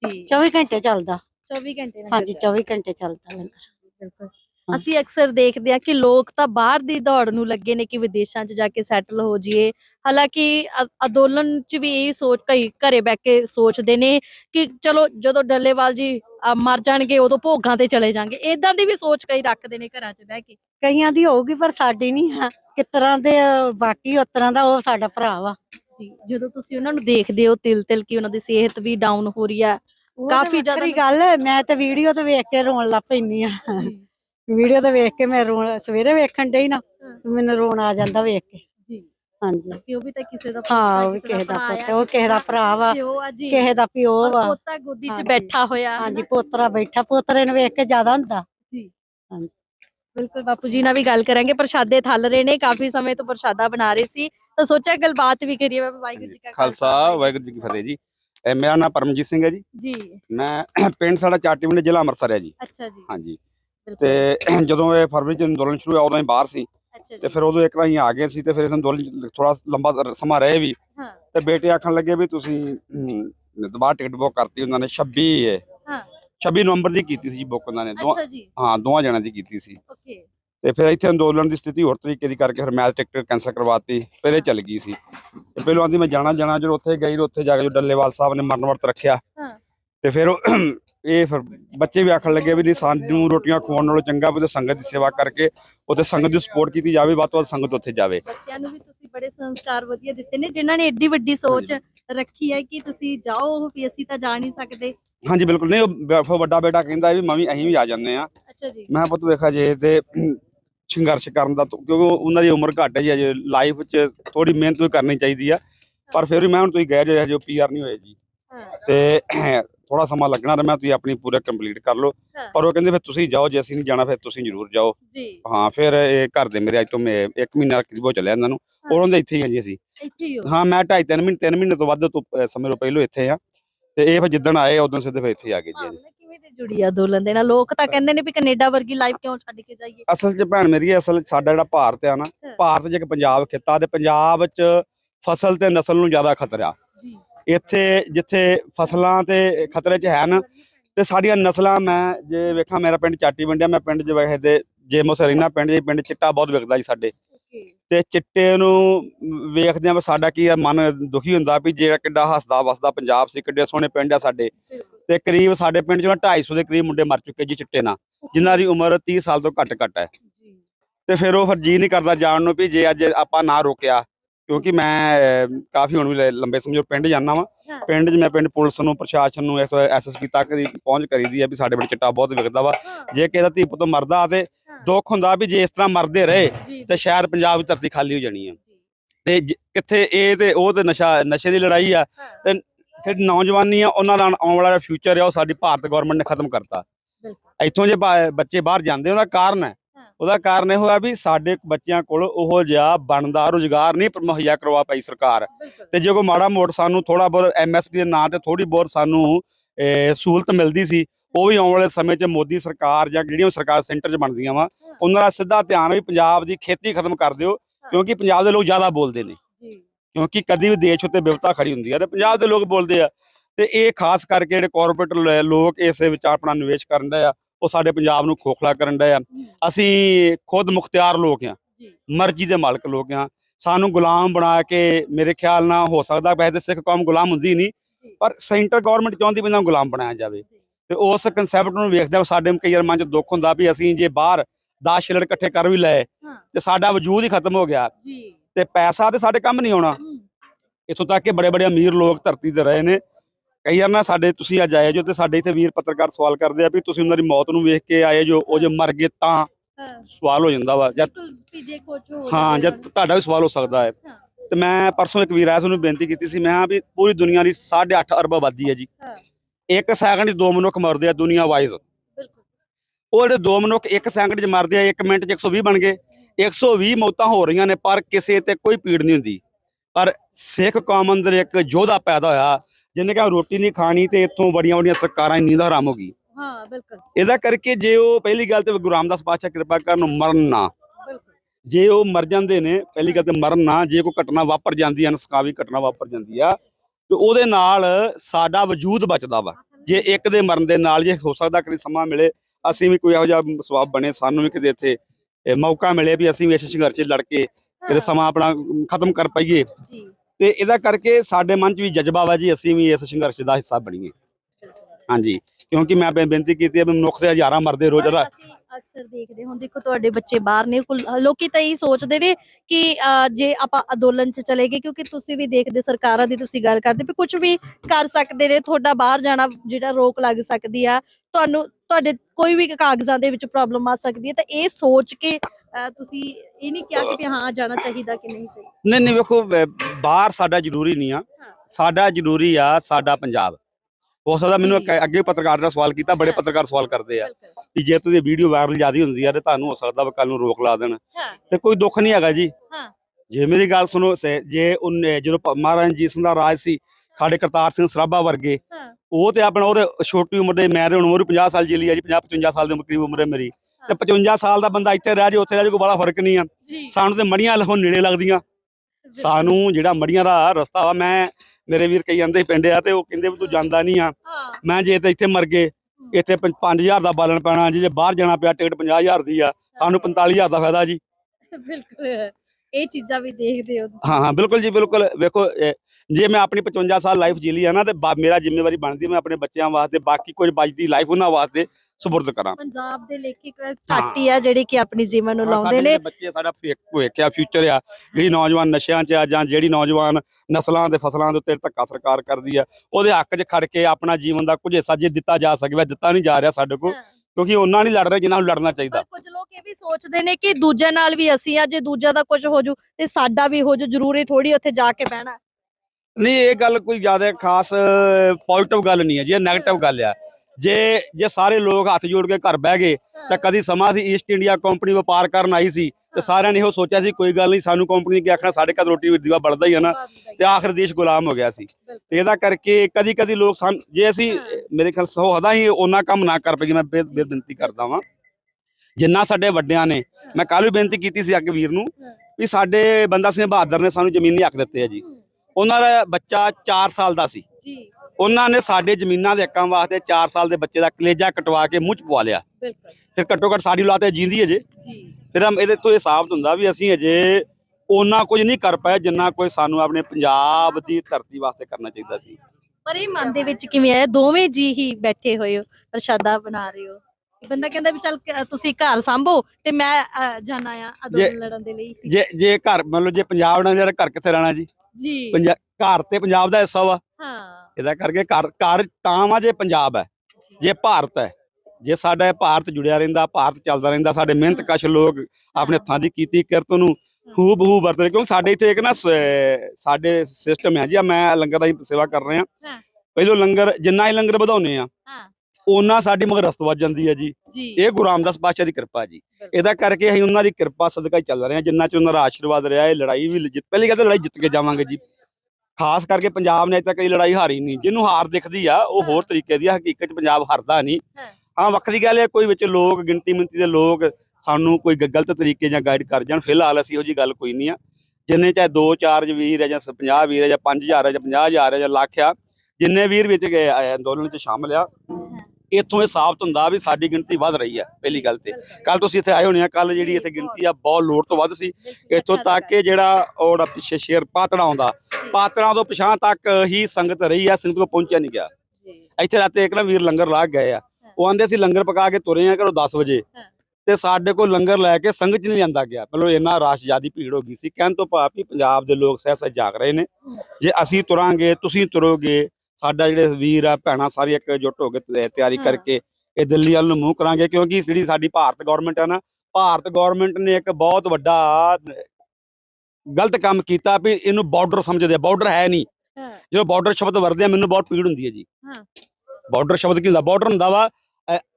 A: ਜੀ।
C: 24 ਘੰਟੇ ਚੱਲਦਾ।
A: 24 ਘੰਟੇ ਲੰਗਰ
C: ਹਾਂਜੀ
A: ਚੱਲਦਾ।
C: 24 ਘੰਟੇ ਚੱਲਦਾ ਲੰਗਰ।
A: ਬਿਲਕੁਲ।
C: ਹਾਂ।
A: ਅਸੀਂ ਅਕਸਰ ਦੇਖਦੇ ਹਾਂ ਕਿ ਲੋਕ ਤਾਂ ਬਾਹਰ ਦੀ ਦੌੜ ਨੂੰ ਲੱਗੇ ਨੇ ਕਿ ਵਿਦੇਸ਼ਾਂ 'ਚ ਜਾ ਕੇ ਸੈਟਲ ਹੋ ਜਾਈਏ। ਹਾਲਾਂਕਿ ਅ- ਅੰਦੋਲਨ 'ਚ ਵੀ ਇਹ ਸੋਚ ਕਈ ਘਰੇ ਬੈ ਕੇ ਸੋਚਦੇ ਨੇ ਕਿ ਚਲੋ ਜਦੋਂ ਡੱਲੇਵਾਲ ਜੀ ਮਰ ਜਾਣਗੇ ਉਦੋਂ ਭੋਗਾਂ ਤੇ ਚਲੇ ਜਾਣਗੇ। ਇਦਾਂ ਦੀ ਵੀ ਸੋਚ ਕਈ ਰੱਖਦੇ ਨੇ ਘਰਾਂ 'ਚ ਬਹਿ ਕੇ।
C: ਕਈਆਂ ਦੀ ਹੋਊਗੀ ਪਰ ਸਾਡੀ ਨਹੀਂ ਹੈ ਕਿਸ ਤਰ੍ਹਾਂ ਦੇ ਬਾਕੀ ਉਸ ਤਰ੍ਹਾਂ ਦਾ ਉਹ ਸਾਡਾ ਭਰਾ ਵਾ।
A: ਜੀ ਜਦੋਂ ਤੁਸੀਂ ਉਹਨਾਂ ਨੂੰ ਦੇਖਦੇ ਹੋ ਤਿਲ ਤਿਲ ਕਿ ਉਹਨਾਂ ਦੀ ਸਿਹਤ ਵੀ ਡਾਊਨ ਹੋ ਰਹੀ ਹੈ
C: ਉਹ ਤਾਂ
A: ਕਾਫੀ ਜ਼ਿਆਦਾ
C: ਵੱਖਰੀ ਗੱਲ ਹੈ, ਮੈਂ ਤਾਂ ਵੀਡੀਓ ਤੇ ਵੇਖ ਕੇ ਰੋਣ ਲੱਗ ਪੈਂਦੀ ਆ। ਵੀਡੀਓ ਤੇ ਵੇਖ ਕੇ ਮੈਂ ਰੋਣ ਸਵੇਰੇ ਵੇਖਣ ਡਈ ਨਾ ਮੈਨੂੰ ਰੋਣ ਆ ਜਾਂਦਾ ਵੇਖ ਕੇ। ਹਾਂਜੀ।
A: ਕਿ ਉਹ ਵੀ ਤਾਂ ਕਿਸੇ ਦਾ
C: ਹਾਂ
A: ਪੁੱਤ ਆ,
C: ਉਹ ਵੀ ਕਿਸੇ ਦਾ
A: ਭਰਾ
C: ਪੁੱਤ
A: ਆ,
C: ਉਹ ਕਿਸੇ ਦਾ ਭਰਾ ਵਾ
A: ਪਿਓ ਆ ਜੀ।
C: ਕਿਸੇ ਦਾ ਪਿਓ
A: ਔਰ
C: ਵਾ।
A: ਪੋਤਾ ਗੋਦੀ 'ਚ
C: ਹਾਂਜੀ।
A: ਬੈਠਾ ਹੋਇਆ
C: ਹਾਂਜੀ
A: ਹਨਾ?
C: ਪੋਤਰਾ ਬੈਠਾ ਪੋਤਰੇ ਨੂੰ ਵੇਖ ਕੇ ਜ਼ਿਆਦਾ ਹੁੰਦਾ।
A: ਜੀ।
C: ਹਾਂਜੀ।
A: ਬਿਲਕੁਲ ਬਾਪੂ ਜੀ ਨਾਲ ਵੀ ਗੱਲ ਕਰਾਂਗੇ। ਪ੍ਰਸ਼ਾਦੇ ਥੱਲ ਰਹੇ ਨੇ ਕਾਫੀ ਸਮੇਂ ਤੋਂ ਪ੍ਰਸ਼ਾਦਾ ਬਣਾ ਰਹੇ ਸੀ। ਤਾਂ ਸੋਚਿਆ ਗੱਲਬਾਤ ਵੀ ਕਰੀਏ ਬਾਬਾ ਵਾਹਿਗੁਰੂ ਜੀ ਕਾ
B: ਖਾਲਸਾ ਵਾਹਿਗੁਰੂ ਜੀ ਕੀ ਫਤਿਹ ਜੀ। ਇਹ ਮੇਰਾ ਨਾਮ ਪਰਮਜੀਤ ਸਿੰਘ ਹੈ ਜੀ।
A: ਜੀ।
B: ਮੈਂ ਪਿੰਡ ਸਾਡਾ ਚਾਟੀਵਿੰਡ ਜ਼ਿਲ੍ਹਾ ਅੰਮ੍ਰਿਤਸਰ ਹੈ ਜੀ।
A: ਅੱਛਾ ਜੀ।
B: ਹਾਂਜੀ।
A: ਬਿਲਕੁਲ।
B: ਤੇ ਜਦੋਂ ਇਹ ਫਰਵਰੀ ਚ ਅੰਦੋਲਨ ਸ਼ੁਰੂ ਹੋਇਆ ਉਦੋਂ ਹੀ ਬਾਹਰ ਸੀ। ਤੇ ਫਿਰ ਉਦੋਂ ਇੱਕ ਰਾਹੀਂ ਆ ਗਏ ਸੀ ਤੇ ਫਿਰ ਇਸ ਅੰਦੋਲਨ ਥੋੜਾ ਲੰਬਾ ਸਮਾਂ ਰਹੇ ਵੀ। ਤੇ ਬੇਟੇ ਆਖਣ ਲੱਗੇ ਵੀ ਤੁਸੀਂ ਦੁਬਾਰਾ ਟਿਕਟ ਬੁੱਕ ਕਰਤੀ ਉਹਨਾਂ ਨੇ 26 ਹੈ
A: ਹਾਂ।
B: 26 ਨਵੰਬਰ ਦੀ ਕੀਤੀ ਸੀ ਬੁੱਕ ਉਹਨਾਂ ਨੇ ਹਾਂ ਦੋਵਾਂ ਜਣਿਆਂ ਦੀ ਕੀਤੀ ਸੀ।
A: ਓਕੇ।
B: ਤੇ ਫਿਰ ਇੱਥੇ ਅੰਦੋਲਨ ਦੀ ਸਥਿਤੀ ਹੋਰ ਤਰੀਕੇ ਦੀ ਕਰਕੇ ਫਿਰ ਮੈਂ ਟਿਕਟ ਕੈਂਸਲ ਕਰਵਾਤੀ ਫਿਰ ਇਹ ਚੱਲ ਗਈ ਸੀ। ਤੇ ਪਹਿਲਾਂ ਆਂਦੀ ਮੈਂ ਜਾਣਾ ਜਾਣਾ ਜਦੋਂ ਉੱਥੇ ਗਈ ਉੱਥੇ ਜਾ ਕੇ ਜੋ ਡੱਲੇਵਾਲ ਸਾਹਿਬ ਨੇ ਮਰਨ ਵਰਤ ਰੱਖਿਆ।
A: ਹਾਂ।
B: ਤੇ ਫਿਰ ਉਹ ਇਹ ਫਿਰ ਬੱਚੇ ਵੀ ਆਖਣ ਲੱਗੇ ਵੀ ਨਹੀਂ ਸਾਨੂੰ ਰੋਟੀਆਂ ਖਵਾਉਣ ਨਾਲੋਂ ਚੰਗਾ ਵੀ ਤੇ ਸੰਗਤ ਦੀ ਸੇਵਾ ਕਰਕੇ ਉੱਥੇ ਸੰਗਤ ਦੀ ਸਪੋਰਟ ਕੀਤੀ ਜਾਵੇ ਵੱਧ ਤੋਂ ਵੱਧ ਸੰਗਤ ਉੱਥੇ ਜਾਵੇ।
A: ਬੱਚਿਆਂ ਨੂੰ ਵੀ ਤੁਸੀਂ ਬੜੇ ਸੰਸਕਾਰ ਵਧੀਆ ਦਿੱਤੇ ਨੇ ਜਿਨ੍ਹਾਂ ਨੇ ਏਡੀ ਵੱਡੀ ਸੋਚ ਰੱਖੀ ਹੈ ਕਿ ਤੁਸੀਂ ਜਾਓ ਵੀ ਅਸੀਂ ਤਾਂ ਜਾ ਨਹੀਂ ਸਕਦੇ।
B: ਹਾਂਜੀ ਬਿਲਕੁਲ। ਨਹੀਂ ਉਹ ਵੱਡਾ ਬੇਟਾ ਕਹਿੰਦਾ ਵੀ ਮੈਂ ਵੀ ਅਸੀਂ ਵੀ ਆ ਜਾਂਦੇ ਆ
A: ਅੱਛਾ ਜੀ।
B: ਮੈਂ ਪੁੱਤ ਵੇਖਾ ਜੇ ਤੇ ਸੰਘਰਸ਼ ਕਰਨ ਦਾ ਕਿਉਂਕਿ ਉਹਨਾਂ ਦੀ ਉਮਰ ਘੱਟ ਹੈ ਜੀ ਅਜੇ ਲਾਈਫ 'ਚ ਥੋੜੀ ਮਿਹਨਤ ਕਰਨੀ ਚਾਹੀਦੀ ਆ। ਪਰ ਫਿਰ ਵੀ ਮੈਂ ਹੁਣ ਤੁਸੀਂ ਗਏ ਜੇ ਜੋ ਪੀਆਰ ਨਹੀਂ ਹੋਏ ਜੀ। ਤੇ ਥੋੜਾ ਸਮਾਂ ਲੱਗਣਾ ਤੇ ਮੈਂ ਤੁਸੀਂ ਆਪਣੀ ਪੂਰਾ ਕੰਪਲੀਟ ਕਰ ਲਓ।
A: ਹਾਂ।
B: ਪਰ ਉਹ ਕਹਿੰਦੇ ਫਿਰ ਤੁਸੀਂ ਜਾਓ ਜੇ ਅਸੀਂ ਨਹੀਂ ਜਾਣਾ ਫਿਰ ਤੁਸੀਂ ਜ਼ਰੂਰ ਜਾਓ।
A: ਜੀ।
B: ਹਾਂ ਫਿਰ ਇਹ ਘਰ ਦੇ ਮੇਰੇ ਅੱਜ ਤੋਂ ਮੈਂ 1 ਮਹੀਨਾ ਕਰੀਬ ਹੋ ਚੱਲਿਆ ਇਹਨਾਂ ਨੂੰ।
A: ਹਾਂ।
B: ਉਹਨਾਂ ਦੇ ਇੱਥੇ ਹੀ ਆ ਜੀ ਅਸੀਂ।
A: ਇੱਥੇ ਹੀ ਹੋ।
B: ਹਾਂ ਮੈਂ ਢਾਈ ਤਿੰਨ ਮਹੀਨੇ ਤਿੰਨ ਮਹੀਨੇ ਤੋਂ ਵੱਧ ਤੋਂ ਅਹ, ਸਮੇਂ ਤੋਂ ਪਹਿਲਾਂ ਇੱਥੇ ਆ। ਤੇ ਇਹ ਫਿਰ ਜਿੱਦਣ ਆਏ ਉਦੋਂ ਸਿੱਧੇ ਫਿਰ ਇੱਥੇ ਆ ਗਏ ਜੀ
A: ਭਾਵਨਾ ਕਿਵੇਂ ਤੇ ਜੁੜੀ ਆ ਅੰਦੋਲਨ ਦੇ ਨਾਲ? ਲੋਕ ਤਾਂ ਕਹਿੰਦੇ ਨੇ ਵੀ ਕੈਨੇਡਾ ਵਰਗੀ ਲਾਈਫ ਕਿਉਂ ਛੱਡ ਕੇ ਜਾਈਏ?
B: ਅਸਲ 'ਚ ਭੈਣ ਮੇਰੀ ਅਸਲ 'ਚ ਸਾਡਾ ਜਿਹੜਾ ਭਾਰਤ ਆ ਨਾ
A: ਹਾਂ।
B: ਭਾਰਤ 'ਚ ਇੱਕ ਪੰਜਾਬ ਖਿੱਤਾ ਤੇ ਪੰਜਾਬ 'ਚ ਫਸਲ ਤੇ ਨਸਲ ਨੂੰ ਜ਼ਿਆਦਾ ਖਤਰਾ।
A: ਜੀ।
B: ਇੱਥੇ ਜਿੱਥੇ ਫਸਲਾਂ ਤੇ ਖਤਰੇ 'ਚ ਹਨ ਤੇ ਸਾਡੀਆਂ ਨਸਲਾਂ ਮੈਂ ਜੇ ਵੇਖਾਂ ਮੇਰਾ ਪਿੰਡ ਚਾਟੀ ਵੰਡਿਆ ਮੈਂ ਪਿੰਡ ਵੈਸੇ ਤੇ ਜੇ ਮੋਸਰੀਨਾ ਪਿੰਡ ਦੇ ਪਿੰਡ ਚਿੱਟਾ ਬਹੁਤ ਵਿਕਦਾ ਜੀ ਸਾਡੇ। ਤੇ ਚਿੱਟੇ ਨੂੰ ਵੇਖਦੇ ਆ ਸਾਡਾ ਕੀ ਮਨ ਦੁਖੀ ਹੁੰਦਾ ਵੀ ਜਿਹੜਾ ਕਿੱਡਾ ਹੱਸਦਾ ਵਸਦਾ ਪੰਜਾਬ ਸੀ ਕਿੱਡੇ ਸੋਹਣੇ ਪਿੰਡ ਆ ਸਾਡੇ। ਤੇ ਕਰੀਬ ਸਾਡੇ ਪਿੰਡ 'ਚ ਨਾ 250 ਦੇ ਕਰੀਬ ਮੁੰਡੇ ਮਰ ਚੁੱਕੇ ਜੀ ਚਿੱਟੇ ਨਾਲ ਜਿਨ੍ਹਾਂ ਦੀ ਉਮਰ 30 ਸਾਲ ਤੋਂ ਘੱਟ ਘੱਟ ਹੈ ਤੇ ਫਿਰ ਉਹ ਫਿਰ ਜੀ ਨਹੀਂ ਕਰਦਾ ਜਾਣ ਨੂੰ ਵੀ ਜੇ ਅੱਜ ਆਪਾਂ ਨਾ ਰੋਕਿਆ ਕਿਉਂਕਿ ਮੈਂ ਅਹ, ਕਾਫੀ ਹੁਣ ਵੀ ਲ- ਲੰਬੇ ਸਮੇਂ ਤੋਂ ਪਿੰਡ ਜਾਂਦਾ ਵਾਂ।
A: ਹਾਂ।
B: ਪਿੰਡ 'ਚ ਮੈਂ ਪਿੰਡ ਪੁਲਿਸ ਨੂੰ ਪ੍ਰਸ਼ਾਸਨ ਨੂੰ ਐਸਐਸਪੀ ਤੱਕ ਦੀ ਪਹੁੰਚ ਕਰੀਦੀ ਆ ਵੀ ਸਾਡੇ ਪਿੰਡ ਚਿੱਟਾ ਬਹੁਤ ਵਿਕਦਾ ਵਾ। ਜੇ ਕਿਸੇ ਦਾ ਧੀ ਪੁੱਤ ਮਰਦਾ ਤੇ
A: ਹਾਂ।
B: ਦੁੱਖ ਹੁੰਦਾ ਵੀ ਜੇ ਇਸ ਤਰ੍ਹਾਂ ਮਰਦੇ ਰਹੇ
A: ਜੀ।
B: ਤੇ ਸ਼ਾਇਦ ਪੰਜਾਬ ਦੀ ਧਰਤੀ ਖਾਲੀ ਹੋ ਜਾਣੀ ਆ।
A: ਜੀ,
B: ਤੇ ਜ- ਕਿੱਥੇ ਇਹ ਤੇ ਉਹ ਤੇ ਨਸ਼ਾ ਨਸ਼ੇ ਦੀ ਲੜਾਈ ਆ।
A: ਹਾਂ,
B: ਤੇ ਜਿਹੜੀ ਨੌਜਵਾਨੀ ਆ ਉਹਨਾਂ ਦਾ ਆਉਣ ਵਾਲਾ ਫਿਊਚਰ ਆ ਉਹ ਸਾਡੀ ਭਾਰਤ ਗਵਰਨਮੈਂਟ ਨੇ ਖਤਮ ਕਰਤਾ।
A: ਬਿਲਕੁਲ।
B: ਇੱਥੋਂ ਜੇ ਬਾ- ਬੱਚੇ ਬਾਹਰ ਜਾਂਦੇ ਉਹਦਾ ਕਾਰਨ ਹਾਂ। ਉਹਦਾ ਕਾਰਨ ਇਹ ਹੋਇਆ ਵੀ ਸਾਡੇ ਬੱਚਿਆਂ ਕੋਲ ਉਹ ਜਿਹਾ ਬਣਦਾ ਰੁਜ਼ਗਾਰ ਨਹੀਂ ਮੁਹੱਈਆ ਕਰਵਾ ਪਾਈ ਸਰਕਾਰ। ਤੇ ਜੇ ਕੋਈ ਮਾੜਾ ਮੋੜ ਸਾਨੂੰ ਥੋੜਾ ਬਹੁਤ ਐਮਐਸਪੀ ਦੇ ਨਾਂ ਤੇ ਥੋੜੀ ਬਹੁਤ ਸਾਨੂੰ ਇਹ, ਸਹੂਲਤ ਮਿਲਦੀ ਸੀ ਉਹ ਵੀ ਆਉਣ ਵਾਲੇ ਸਮੇਂ 'ਚ ਮੋਦੀ ਸਰਕਾਰ ਜਾਂ ਜਿਹੜੀਆਂ ਸਰਕਾਰ ਸੈਂਟਰ 'ਚ ਬਣਦੀਆਂ ਵਾ ਉਹਨਾਂ ਦਾ ਸਿੱਧਾ ਧਿਆਨ ਵੀ ਪੰਜਾਬ ਦੀ ਖੇਤੀ ਖਤਮ ਕਰ ਦਿਓ ਕਿਉਂਕਿ ਪੰਜਾਬ ਦੇ ਲੋਕ ਜ਼ਿਆਦਾ ਬੋਲਦੇ ਨੇ। ਕਿਉਂਕਿ ਕਦੀ ਵੀ ਦੇਸ਼ ਉੱਤੇ ਵਿਵਤਾ ਖੜੀ ਹੁੰਦੀ ਹੈ ਤੇ ਪੰਜਾਬ ਦੇ ਲੋਕ ਬੋਲਦੇ ਆ। ਤੇ ਇਹ ਖਾਸ ਕਰਕੇ ਜਿਹੜੇ ਕਾਰਪੋਰੇਟ ਲੋਕ ਇਸ ਵਿੱਚ ਆਪਣਾ ਨਿਵੇਸ਼ ਕਰਨ ਦਾ ਆ ਉਹ ਸਾਡੇ ਪੰਜਾਬ ਨੂੰ ਖੋਖਲਾ ਕਰਨ ਦਾ ਆ। ਅਸੀਂ ਖੁਦ ਮੁਖਤਿਆਰ ਲੋਕ ਆ। ਮਰਜ਼ੀ ਦੇ ਮਾਲਕ ਲੋਕ ਆ। ਸਾਨੂੰ ਗੁਲਾਮ ਬਣਾ ਕੇ ਮੇਰੇ ਖਿਆਲ ਨਾਲ ਹੋ ਸਕਦਾ ਵੈਸੇ ਸਿੱਖ ਕੌਮ ਗੁਲਾਮ ਹੁੰਦੀ ਨਹੀਂ। ਪਰ ਸੈਂਟਰ ਗਵਰਨਮੈਂਟ ਚਾਹੁੰਦੀ ਵੀ ਇਹਨਾਂ ਨੂੰ ਗੁਲਾਮ ਬਣਾਇਆ ਜਾਵੇ। ਤੇ ਉਸ ਕਨਸੈਪਟ ਨੂੰ ਵੇਖਦੇ ਸਾਡੇ ਕਈ ਵਾਰ ਮਨ 'ਚ ਦੁੱਖ ਹੁੰਦਾ ਵੀ ਅਸੀਂ ਜੇ ਬਾਹਰ 10 ਸ਼ਿਲਰ ਇਕੱਠੇ ਕਰ ਵੀ ਲਏ ਤੇ ਸਾਡਾ ਵਜੂਦ ਹੀ ਖਤਮ ਹੋ ਗਿਆ। ਤੇ ਪੈਸਾ ਤੇ ਸਾਡੇ ਕੰਮ ਨਹੀਂ ਆਉਣਾ। ਇੱਥੋਂ ਤੱਕ ਕਿ ਬੜੇ ਬੜੇ ਅਮੀਰ ਲੋਕ ਧਰਤੀ ਤੇ ਰਹੇ ਨੇ। ਕਈ ਵਾਰ ਨਾ ਸਾਡੇ ਤੁਸੀਂ ਅੱਜ ਆਏ ਜੋ ਤੇ ਸਾਡੇ ਇੱਥੇ ਵੀਰ ਪੱਤਰਕਾਰ ਸਵਾਲ ਕਰਦੇ ਆ ਵੀ ਤੁਸੀਂ ਉਹਨਾਂ ਦੀ ਮੌਤ ਨੂੰ ਵੇਖ ਕੇ ਆਏ ਜੋ ਉਹ ਜੇ ਮਰ ਗਏ ਤਾਂ ਸਵਾਲ ਹੋ ਜਾਂਦਾ ਵਾ ਜਦ
A: ਜੇ ਕੁਝ ਹੋ
B: ਜਦ ਤੁਹਾਡਾ ਵੀ ਸਵਾਲ ਹੋ ਸਕਦਾ ਹੈ। ਤੇ ਮੈਂ ਪਰਸੋਂ ਇੱਕ ਵੀਰ ਆਇਆ ਸੀ ਉਹਨੂੰ ਬੇਨਤੀ ਕੀਤੀ ਸੀ ਮੈਂ ਕਿਹਾ ਵੀ ਪੂਰੀ ਦੁਨੀਆ ਦੀ 8.5 ਅਰਬ ਆਬਾਦੀ ਹੈ ਜੀ। ਇੱਕ ਸੈਕਿੰਡ 'ਚ ਦੋ ਮਨੁੱਖ ਮਰਦੇ ਆ ਦੁਨੀਆ ਵਾਈਜ਼। ਉਹ ਜਿਹੜੇ ਦੋ ਮਨੁੱਖ ਇੱਕ ਸੈਕਿੰਡ 'ਚ ਮਰਦੇ ਆ ਇੱਕ ਮਿੰਟ 'ਚ 120 ਬਣ ਗਏ। 120 ਮੌਤਾਂ ਹੋ ਰਹੀਆਂ ਨੇ ਪਰ ਕਿਸੇ ਤੇ ਕੋਈ ਪੀੜ ਨਹੀਂ ਹੁੰਦੀ। ਪਰ ਸਿੱਖ ਕੌਮ ਅੰਦਰ ਇੱਕ ਯੋਧਾ ਪੈਦਾ ਹੋਇਆ ਜਿਹਨੇ ਕਿਹਾ ਰੋਟੀ ਨਹੀਂ ਖਾਣੀ ਤੇ ਇੱਥੋਂ ਬੜੀਆਂ ਬੜੀਆਂ ਸਰਕਾਰਾਂ ਦੀ ਨੀਂਦ ਹਰਾਮ ਹੋ ਗਈ।
A: ਹਾਂ ਬਿਲਕੁਲ।
B: ਇਹਦਾ ਕਰਕੇ ਜੇ ਉਹ ਪਹਿਲੀ ਗੱਲ ਤੇ ਗੁਰੂ ਰਾਮਦਾਸ ਪਾਤਸ਼ਾਹ ਕਿਰਪਾ ਕਰਨ ਮਰਨ ਨਾ। ਜੇ ਉਹ ਮਰ ਜਾਂਦੇ ਨੇ ਪਹਿਲੀ ਗੱਲ ਤੇ ਮਰਨ ਨਾ ਜੇ ਕੋਈ ਘਟਨਾ ਵਾਪਰ ਜਾਂਦੀ ਹੈ ਨਸਕਾਵੀ ਘਟਨਾ ਵਾਪਰ ਜਾਂਦੀ ਆ ਤੇ ਉਹਦੇ ਨਾਲ ਸਾਡਾ ਵਜੂਦ ਬਚਦਾ ਵਾ। ਜੇ ਇੱਕ ਦੇ ਮਰਨ ਦੇ ਨਾਲ ਜੇ ਹੋ ਸਕਦਾ ਕਦੇ ਸਮਾਂ ਮਿਲੇ ਅਸੀਂ ਵੀ ਕੋਈ ਇਹੋ ਜਿਹਾ ਸਵਾਬ ਬਣੇ ਸਾਨੂੰ ਵੀ ਕਿਤੇ ਇੱਥੇ ਮੌਕਾ ਮਿਲੇ ਵੀ ਅਸੀਂ ਵੀ ਇਸ ਸੰਘਰਸ਼ ਲੜ ਕੇ ਕਿਤੇ ਸਮਾਂ ਆਪਣਾ ਖਤਮ ਕਰ ਪਾਈਏ।
A: ਜੀ।
B: ਤੇ ਇਹਦਾ ਕਰਕੇ ਸਾਡੇ ਮਨ 'ਚ ਵੀ ਜਜ਼ਬਾ ਵਾ ਜੀ, ਅਸੀਂ ਵੀ ਇਸ ਸੰਘਰਸ਼ ਦਾ ਹਿੱਸਾ ਬਣੀਏ। ਹਾਂਜੀ, ਕਿਉਂਕਿ ਮੈਂ ਬੇਨਤੀ ਕੀਤੀ ਹੈ ਮਨੁੱਖ ਦੇ ਹਜ਼ਾਰਾਂ ਮਰਦੇ ਰੋਜ਼ ਦਾ
A: ਅਕਸਰ ਦੇਖਦੇ ਹਾਂ ਦੇਖੋ ਤੁਹਾਡੇ ਬੱਚੇ ਬਾਹਰ ਨੇ ਲੋਕੀ ਤਾਂ ਇਹੀ ਸੋਚਦੇ ਨੇ ਕਿ ਜੇ ਆਪਾਂ ਅੰਦੋਲਨ 'ਚ ਚਲੇ ਗਏ, ਕਿਉਂਕਿ ਤੁਸੀਂ ਵੀ ਦੇਖਦੇ, ਸਰਕਾਰਾਂ ਦੀ ਤੁਸੀਂ ਗੱਲ ਕਰਦੇ ਵੀ ਕੁਝ ਵੀ ਕਰ ਸਕਦੇ ਨੇ, ਤੁਹਾਡਾ ਬਾਹਰ ਜਾਣਾ ਜਿਹੜਾ ਰੋਕ ਲੱਗ ਸਕਦੀ ਆ, ਤੁਹਾਨੂੰ ਤੁਹਾਡੇ ਕੋਈ ਵੀ ਕਾਗਜ਼ਾਂ ਦੇ ਵਿੱਚ ਪ੍ਰੋਬਲਮ ਆ ਸਕਦੀ ਹੈ, ਤਾਂ ਇਹ ਸੋਚ ਕੇ ਤੁਸੀਂ ਇਹ ਨਹੀਂ ਕਿਹਾ ਕਿ ਹਾਂ ਜਾਣਾ ਚਾਹੀਦਾ ਕਿ ਨਹੀਂ ਚਾਹੀਦਾ?
B: ਨਹੀਂ ਨਹੀਂ ਵੇਖੋ ਬਾਹਰ ਸਾਡਾ ਜ਼ਰੂਰੀ ਨਹੀਂ ਆ। ਸਾਡਾ ਜ਼ਰੂਰੀ ਆ ਸਾਡਾ ਪੰਜਾਬ। ਹੋ ਸਕਦਾ ਮੈਨੂੰ
A: ਜੀ।
B: ਅੱਗੇ- ਪੱਤਰਕਾਰ ਦਾ ਸਵਾਲ ਕੀਤਾ ਬੜੇ। ਪੱਤਰਕਾਰ ਸਵਾਲ ਕਰਦੇ ਆ। ਕਿ ਜੇ ਤੁਸੀਂ ਵੀਡੀਓ ਵਾਇਰਲ ਜਿਆਦੀ ਹੁੰਦੀ ਆ ਤੇ ਤੁਹਾਨੂੰ ਹੋ ਸਕਦਾ ਕੱਲ ਨੂੰ ਰੋਕ ਲਾ ਦੇਣ। ਤੇ ਕੋਈ ਦੁੱਖ ਨਹੀਂ ਹੈਗਾ ਜੀ।
A: ਹਾਂ।
B: ਜੇ ਮੇਰੀ ਗੱਲ ਸੁਣੋ ਜੇ ਉਹਨੇ ਜਦੋਂ ਮਹਾਰਾਜ ਜੀ ਸਿੰਘ ਦਾ ਰਾਜ ਸੀ ਸਾਡੇ ਕਰਤਾਰ ਸਿੰਘ ਸਰਾਭਾ ਵਰਗੇ ਉਹ ਤੇ ਆਪਣਾ ਉਹਦੇ ਛੋਟੀ ਉਮਰ ਦੇ ਮੈਂ ਹੁਣ ਉਮਰ 50 ਸਾਲ ਜੇਲੀ ਆ ਜੀ 50 55 ਸਾਲ ਦੀ ਉਮਰ ਕਰੀਬ ਉਮਰ ਹੈ ਮੇਰੀ। ਤੇ 55 ਸਾਲ ਦਾ ਬੰਦਾ ਇੱਥੇ ਰਹਿ ਜੇ ਉੱਥੇ ਰਹਿ ਜੇ ਕੋਈ ਬੜਾ ਫ਼ਰਕ ਨਹੀਂ ਆ। ਸਾਨੂੰ ਤੇ ਮੜੀਆਂ ਲਹੋਂ ਨੇੜੇ ਲੱਗਦੀਆਂ। ਸਾਨੂੰ ਜਿਹੜਾ ਮੜੀਆਂ ਦਾ ਰਸਤਾ ਵਾ ਮੈਂ ਮੇਰੇ ਵੀਰ ਕਈ ਜਾਂਦੇ ਪਿੰਡ ਆ ਤੇ ਉਹ ਕਹਿੰਦੇ ਵੀ ਤੂੰ ਜਾਂਦਾ ਨਹੀਂ ਆ। ਮੈਂ ਜੇ ਤੇ ਇੱਥੇ ਮਰ ਗਏ ਇੱਥੇ 5000 ਦਾ ਬਾਲਣ ਪੈਣਾ ਜੀ ਬਾਹਰ ਜਾਣਾ ਪਿਆ ਟਿਕਟ 50000 ਦੀ ਆ ਸਾਨੂੰ 45000 ਦਾ ਫਾਇਦਾ ਜੀ।
A: ਬਿਲਕੁਲ ਇਹ ਚੀਜ਼ਾਂ ਵੀ ਦੇਖਦੇ ਹੋ
B: ਹਾਂ ਹਾਂ ਬਿਲਕੁਲ ਜੀ ਬਿਲਕੁਲ। ਵੇਖੋ ਜੇ ਮੈਂ ਆਪਣੀ 55 ਸਾਲ ਲਾਈਫ ਜੀ ਲਈ ਆ ਨਾ ਤੇ ਮੇਰਾ ਜ਼ਿੰਮੇਵਾਰੀ ਬਣਦੀ ਮੈਂ ਆਪਣੇ ਬੱਚਿਆਂ ਵਾਸਤੇ ਬਾਕੀ ਕੁਝ ਬਚਦੀ ਲਾਈਫ ਉਹਨਾਂ ਵਾਸਤੇ ਸਪੁਰਦ ਕਰਾਂ।
A: ਪੰਜਾਬ ਦੇ ਲੇਖਕ ਘੱਟ ਹੀ ਆ ਜਿਹੜੇ ਕਿ ਆਪਣੀ ਜੀਵਨ ਨੂੰ ਲਾਉਂਦੇ ਨੇ।
B: ਬੱਚੇ ਸਾਡਾ ਭਵਿੱਖ ਆ ਫਿਊਚਰ ਆ ਜਿਹੜੀ ਨੌਜਵਾਨ ਨਸ਼ਿਆਂ 'ਚ ਆ ਜਾਂ ਜਿਹੜੀ ਨੌਜਵਾਨ ਨਸਲਾਂ ਤੇ ਫਸਲਾਂ ਦੇ ਉੱਤੇ ਧੱਕਾ ਸਰਕਾਰ ਕਰਦੀ ਆ ਉਹਦੇ ਹੱਕ 'ਚ ਖੜ ਕੇ ਆਪਣਾ ਜੀਵਨ ਦਾ ਕੁਝ ਹਿੱਸਾ ਜੇ ਦਿੱਤਾ ਜਾ ਸਕੇ ਦਿੱਤਾ ਨਹੀਂ ਜਾ ਰਿਹਾ ਸਾਡੇ ਕੋਲ। ਕਿਉਂਕਿ ਉਹਨਾਂ ਨਹੀਂ ਲੜ ਰਹੇ ਜਿਨ੍ਹਾਂ ਨੂੰ ਲੜਨਾ ਚਾਹੀਦਾ।
A: ਕੁਝ ਲੋਕ ਇਹ ਵੀ ਸੋਚਦੇ ਨੇ ਕਿ ਦੂਜੇ ਨਾਲ ਵੀ ਅਸੀਂ ਆ ਜੇ ਦੂਜਾ ਦਾ ਕੁਝ ਹੋ ਜੂ ਤੇ ਸਾਡਾ ਵੀ ਹੋ ਜੂ ਜ਼ਰੂਰੀ ਥੋੜੀ ਉੱਥੇ ਜਾ ਕੇ ਬਹਿਣਾ।
B: ਨਹੀਂ ਇਹ ਗੱਲ ਕੋਈ ਜ਼ਿਆਦਾ ਖਾਸ ਪੋਜ਼ਿਟਿਵ ਗੱਲ ਨਹੀਂ ਹੈ ਜੀ ਇਹ ਨੈਗੇਟਿਵ ਗੱਲ ਆ। ਜੇ ਜੇ ਸਾਰੇ ਲੋਕ ਹੱਥ ਜੋੜ ਕੇ ਘਰ ਬਹਿ ਗਏ ਤਾਂ ਕਦੀ ਸਮਾਂ ਸੀ ਈਸਟ ਇੰਡੀਆ ਕੰਪਨੀ ਵਪਾਰ ਕਰਨ ਆਈ ਸੀ ਤੇ ਸਾਰਿਆਂ ਨੇ ਇਹੋ ਸੋਚਿਆ ਸੀ ਕੋਈ ਗੱਲ ਨਹੀਂ ਸਾਨੂੰ ਕੰਪਨੀ ਕੀ ਆਖਣਾ ਸਾਡੇ ਘਰ ਰੋਟੀ ਦੀਵਾ ਬਲਦਾ ਹੀ ਆ ਨਾ ਤੇ ਆਖਰ ਦੇਸ਼ ਗੁਲਾਮ ਹੋ ਗਿਆ ਸੀ। ਤੇ ਇਹਦਾ ਕਰਕੇ ਕਦੀ ਕਦੀ ਲੋਕ ਸਾਨੂੰ ਜੇ ਅਸੀਂ
A: ਹਾਂ।
B: ਮੇਰੇ ਖਿਆਲ ਸੋਹਦਾ ਹੀ ਉਹਨਾਂ ਕੰਮ ਨਾ ਕਰ ਪਈਏ ਮੈਂ ਬੇਨਤੀ ਕਰਦਾ ਵਾਂ। ਜਿੰਨਾ ਸਾਡੇ ਵੱਡਿਆਂ ਨੇ ਮੈਂ ਕੱਲ ਵੀ ਬੇਨਤੀ ਕੀਤੀ ਸੀ ਅੱਗੇ ਵੀਰ ਨੂੰ
A: ਹਾਂ।
B: ਵੀ ਸਾਡੇ ਬੰਦਾ ਸਿੰਘ ਬਹਾਦਰ ਨੇ ਸਾਨੂੰ ਜ਼ਮੀਨੀ ਹੱਕ ਦਿੱਤੇ ਆ ਜੀ। ਉਹਨਾਂ ਦਾ ਬੱਚਾ 4 ਸਾਲ ਦਾ ਸੀ।
A: ਜੀ।
B: ਉਹਨਾਂ ਨੇ ਸਾਡੇ ਜ਼ਮੀਨਾਂ ਦੇ ਹੱਕਾਂ ਵਾਸਤੇ 4 ਸਾਲ ਦੇ ਬੱਚੇ ਦਾ ਕਲੇਜਾ ਕਟਵਾ ਕੇ ਮੂੰਹ ਚ ਪਵਾ ਲਿਆ।
A: ਬਿਲਕੁਲ।
B: ਫਿਰ ਘੱਟੋ ਘੱਟ ਸਾਡੀ ਔਲਾਦ ਜੀਂਦੀ ਅਜੇ।
A: ਜੀ।
B: ਫਿਰ ਹਮ ਇਹਦੇ ਤੋਂ ਇਹ ਸਾਬਤ ਹੁੰਦਾ ਵੀ ਅਸੀਂ ਅਜੇ ਉਹਨਾਂ ਕੁਝ ਨਹੀਂ ਕਰ ਪਾਏ ਜਿੰਨਾ ਕੋਈ ਸਾਨੂੰ ਆਪਣੇ ਪੰਜਾਬ ਦੀ ਧਰਤੀ ਵਾਸਤੇ ਕਰਨਾ ਚਾਹੀਦਾ ਸੀ।
A: ਪਰ ਇਹ ਮਨ ਦੇ ਵਿੱਚ ਕਿਵੇਂ ਆਇਆ? ਦੋਵੇਂ ਜੀ ਹੀ ਬੈਠੇ ਹੋਏ ਹੋ ਪ੍ਰਸ਼ਾਦਾ ਬਣਾ ਰਹੇ ਹੋ। ਬੰਦਾ ਕਹਿੰਦਾ ਵੀ ਚੱਲ ਕ- ਤੁਸੀਂ ਘਰ ਸੰਭੋ ਤੇ ਮੈਂ ਅ, ਜਾਣਾ ਆ
B: ਜੇ-
A: ਅਦੋਲਨ ਲੜਨ ਦੇ ਲਈ।
B: ਜੇ ਜੇ ਘਰ ਮਤਲਬ ਜੇ ਪੰਜਾਬ ਨਾਲ ਯਾਰ ਘਰ ਕਿੱਥੇ ਰਹਿਣਾ ਜੀ?
A: ਜੀ।
B: ਪੰਜਾ ਘਰ ਤੇ ਪੰਜਾਬ ਦਾ ਹਿੱਸਾ ਵਾ।
A: ਹਾਂ।
B: ਇਹਦਾ ਕਰਕੇ ਘਰ ਘਰ ਤਾਂ ਵਾ ਜੇ ਪੰਜਾਬ ਹੈ ਜੇ ਭਾਰਤ ਹੈ ਜੇ ਸਾਡਾ ਭਾਰਤ ਜੁੜਿਆ ਰਹਿੰਦਾ ਭਾਰਤ ਚੱਲਦਾ ਰਹਿੰਦਾ ਸਾਡੇ ਮਿਹਨਤ ਕਸ਼ ਲੋਕ ਆਪਣੇ ਹੱਥਾਂ ਦੀ ਕੀਤੀ ਕਿਰਤ ਨੂੰ ਹੂ। ਬਹੂ ਵਰਤਦੇ ਕਿਉਂਕਿ ਸਾਡੇ ਇੱਥੇ ਇੱਕ ਨਾ ਸਾਡੇ ਸਿਸਟਮ ਹੈ ਜੀ ਮੈਂ ਲੰਗਰ ਦਾ ਹੀ ਸੇਵਾ ਕਰ ਰਹੇ। ਹਾਂ।
A: ਹਾਂ।
B: ਪਹਿਲੋਂ ਲੰਗਰ ਜਿੰਨਾ ਹੀ ਲੰਗਰ ਵਧਾਉਨੇ ਆ
A: ਹਾਂ।
B: ਉਹਨਾਂ ਸਾਡੀ ਮਗਰ ਰਸਤ ਵੱਜ ਜਾਂਦੀ ਹੈ ਜੀ। ਇਹ ਗੁਰੂ ਰਾਮਦਾਸ ਪਾਤਸ਼ਾਹ ਦੀ ਕਿਰਪਾ ਜੀ। ਇਹਦਾ ਕਰਕੇ ਅਸੀਂ ਉਹਨਾਂ ਦੀ ਕਿਰਪਾ ਸਦਕਾ ਹੀ ਚੱਲ ਰਹੇ ਹਾਂ ਜਿੰਨਾ ਚ ਉਹਨਾਂ ਦਾ ਆਸ਼ੀਰਵਾਦ ਰਿਹਾ ਇਹ ਲੜਾਈ ਵੀ ਜਿੱਤ ਪਹਿਲੀ ਗੱਲ ਤਾਂ ਲੜਾਈ ਜਿੱਤ ਕੇ ਜਾਵਾਂਗੇ ਜੀ। ਖਾਸ ਕਰਕੇ ਪੰਜਾਬ ਨੇ ਅਜੇ ਤੱਕ ਇਹ ਲੜਾਈ ਹਾਰੀ ਨਹੀਂ। ਜਿਹਨੂੰ ਹਾਰ ਦਿਖਦੀ ਆ ਉਹ ਹੋਰ ਤਰੀਕੇ ਦੀ ਆ ਹਕੀਕਤ 'ਚ ਪੰਜਾਬ ਹਾਰਦਾ ਨਹੀਂ।
A: ਹਾਂ।
B: ਵੱਖਰੀ ਗੱਲ ਹੈ ਕੋਈ ਵਿੱਚ ਲੋਕ ਗਿਣਤੀ ਮਿੰਤੀ ਦੇ ਲੋਕ ਸਾਨੂੰ ਕੋਈ ਗਲਤ ਤਰੀਕੇ ਜਾਂ ਗਾਈਡ ਕਰ ਜਾਣ। ਫਿਲਹਾਲ ਅਸੀਂ ਇਹੋ ਜੀ ਗੱਲ ਕੋਈ ਨਹੀਂ ਆ। ਜਿੰਨੇ ਚਾਹੇ 2 4 ਵੀਰ ਹੈ ਜਾਂ 50 ਵੀਰ ਹੈ ਜਾਂ 5000 ਹੈ ਜਾਂ 50000 ਹੈ ਜਾਂ ਲੱਖ ਆ ਜਿੰਨੇ ਵੀਰ ਵਿੱਚ ਗਏ ਆ, ਅੰਦੋਲਨ 'ਚ ਸ਼ਾਮਲ ਆ ਇੱਥੋਂ ਇਹ ਸਾਬਤ ਹੁੰਦਾ ਵੀ ਸਾਡੀ ਗਿਣਤੀ ਵੱਧ ਰਹੀ ਆ ਪਹਿਲੀ ਗੱਲ ਤੇ। ਕੱਲ ਤੁਸੀਂ ਇੱਥੇ ਆਏ ਹੋਣੇ ਆ ਕੱਲ ਜਿਹੜੀ ਇੱਥੇ ਗਿਣਤੀ ਆ ਬਹੁਤ ਲੋੜ ਤੋਂ ਵੱਧ ਸੀ। ਇੱਥੋਂ ਤੱਕ ਕਿ ਜਿਹੜਾ ਉਹ ਜਿਹੜਾ ਪਿੱਛੇ ਸ਼ੇਰ ਪਾਤੜਾ ਆਉਂਦਾ ਪਾਤੜਾ ਤੋਂ ਪਿਛਾਂ ਤੱਕ ਹੀ ਸੰਗਤ ਰਹੀ ਆ ਸੰਗਤ ਤੋਂ ਪਹੁੰਚਿਆ ਨਹੀਂ ਗਿਆ। ਇੱਥੇ ਰਾਤੇ ਇੱਕ ਨਾ ਵੀਰ ਲੰਗਰ ਲਾ ਕੇ ਗਏ ਆ। ਉਹ ਆਂਦੇ ਸੀ ਲੰਗਰ ਪਕਾ ਕੇ ਤੁਰੇ ਆ ਘਰੋਂ 10 ਵਜੇ।
A: ਹਾਂ।
B: ਤੇ ਸਾਡੇ ਕੋਲ ਲੰਗਰ ਲੈ ਕੇ ਸੰਗਤ ਚ ਨਹੀਂ ਜਾਂਦਾ ਗਿਆ। ਪਹਿਲਾਂ ਇੰਨਾ ਰਾਸ਼ ਜਿਆਦੀ ਭੀੜ ਹੋ ਗਈ ਸੀ। ਕਹਿਣ ਤੋਂ ਭਾਵ ਵੀ ਪੰਜਾਬ ਦੇ ਲੋਕ ਸਹਿ ਸਹਿ ਜਾਗ ਰਹੇ ਨੇ। ਜੇ ਅਸੀਂ ਤੁਰਾਂਗੇ ਤੁਸੀਂ ਤੁਰੋਗੇ ਸਾਡਾ ਜਿਹੜੇ ਵੀਰ ਆ ਭੈਣਾਂ ਸਾਰੇ ਇਕਜੁੱਟ ਹੋ ਕੇ ਤਿਆ- ਤਿਆਰੀ। ਕਰਕੇ ਇਹ ਦਿੱਲੀ ਵੱਲ ਨੂੰ ਮੂੰਹ ਕਰਾਂਗੇ ਕਿਉਂਕਿ ਜਿਹੜੀ ਸਾਡੀ ਭਾਰਤ ਗਵਰਨਮੈਂਟ ਆ ਨਾ ਭਾਰਤ ਗਵਰਨਮੈਂਟ ਨੇ ਇੱਕ ਬਹੁਤ ਵੱਡਾ ਗਲਤ ਕੰਮ ਕੀਤਾ ਵੀ ਇਹਨੂੰ ਬਾਰਡਰ ਸਮਝਦੇ ਆ ਬਾਰਡਰ ਹੈ ਨਹੀਂ ਜਦੋਂ ਬਾਰਡਰ ਸ਼ਬਦ ਵਰਦੇ ਆ ਮੈਨੂੰ ਬਹੁਤ ਪੀੜ ਹੁੰਦੀ ਹੈ ਜੀ
A: ਹਾਂ।
B: ਬਾਰਡਰ ਸ਼ਬਦ ਕੀ ਹੁੰਦਾ ਬਾਰਡਰ ਹੁੰਦਾ ਵਾ